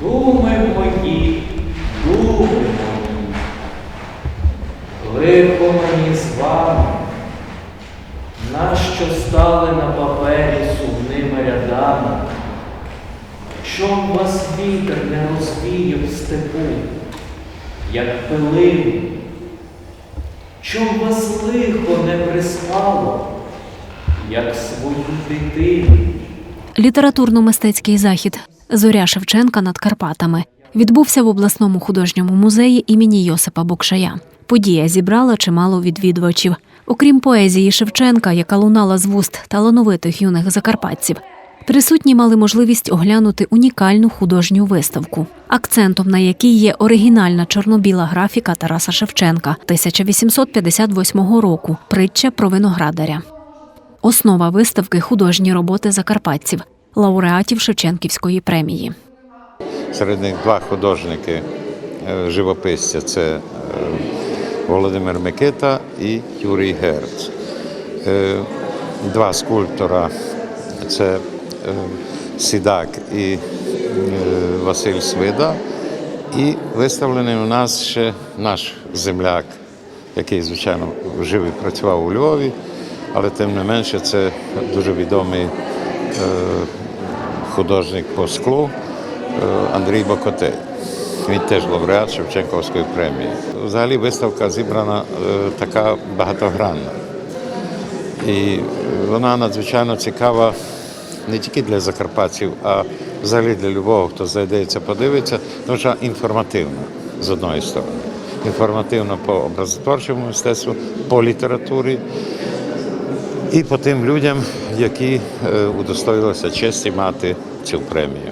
Думи мої, думи мої, лихо мені з вами, нащо стали на папері сумними рядами, чом вас вітер не розвіяв в степу, як пилину, чом вас лихо не прислало, як свою дитину. Літературно-мистецький захід Зоря Шевченка над Карпатами відбувся в обласному художньому музеї імені Йосипа Бокшая. Подія зібрала чимало відвідувачів. Окрім поезії Шевченка, яка лунала з вуст талановитих юних закарпатців, присутні мали можливість оглянути унікальну художню виставку, акцентом на якій є оригінальна чорно-біла графіка Тараса Шевченка 1858 року, притча про виноградаря. Основа виставки художні роботи закарпатців, лауреатів Шевченківської премії. Серед них два художники е, живописця це е, Володимир Микита і Юрій Герц. Е, Два скульптора це Сідак і Василь Свида. І виставлений у нас ще наш земляк, який, звичайно, жив і працював у Львові, але тим не менше це дуже відомий художник по склу е, Андрій Бакотей. Він теж лауреат Шевченковської премії. Взагалі виставка зібрана е, така багатогранна. І вона надзвичайно цікава не тільки для закарпатців, а взагалі для любого, хто зайде і це подивиться, тому що інформативна з одної сторони. Інформативна по образотворчому мистецтву, по літературі і по тим людям, які е, удостоїлися честі мати цю премію.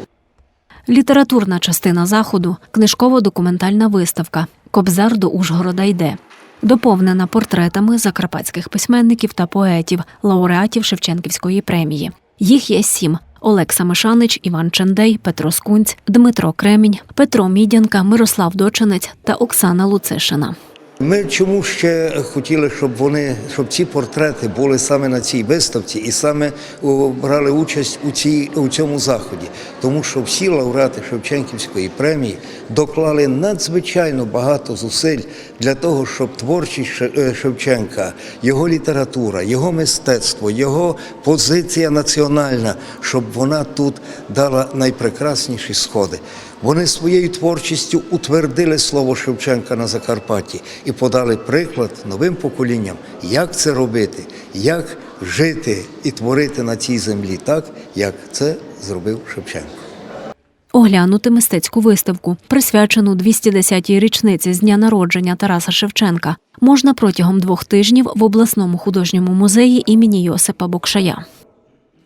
Літературна частина заходу книжково-документальна виставка Кобзар до Ужгорода йде. Доповнена портретами закарпатських письменників та поетів, лауреатів Шевченківської премії. Їх є сім: Олекса Мишанич, Іван Чендей, Петро Скунць, Дмитро Кремінь, Петро Мідянка, Мирослав Дочинець та Оксана Луцишина. Ми чому ще хотіли, щоб вони, щоб ці портрети були саме на цій виставці і саме брали участь у цій у цьому заході, тому що всі лауреати Шевченківської премії доклали надзвичайно багато зусиль для того, щоб творчість е, Шевченка, його література, його мистецтво, його позиція національна, щоб вона тут дала найпрекрасніші сходи. Вони своєю творчістю утвердили слово Шевченка на Закарпатті і подали приклад новим поколінням, як це робити, як жити і творити на цій землі так, як це зробив Шевченко. Оглянути мистецьку виставку, присвячену 210-й річниці з дня народження Тараса Шевченка, можна протягом двох тижнів в обласному художньому музеї імені Йосипа Бокшая.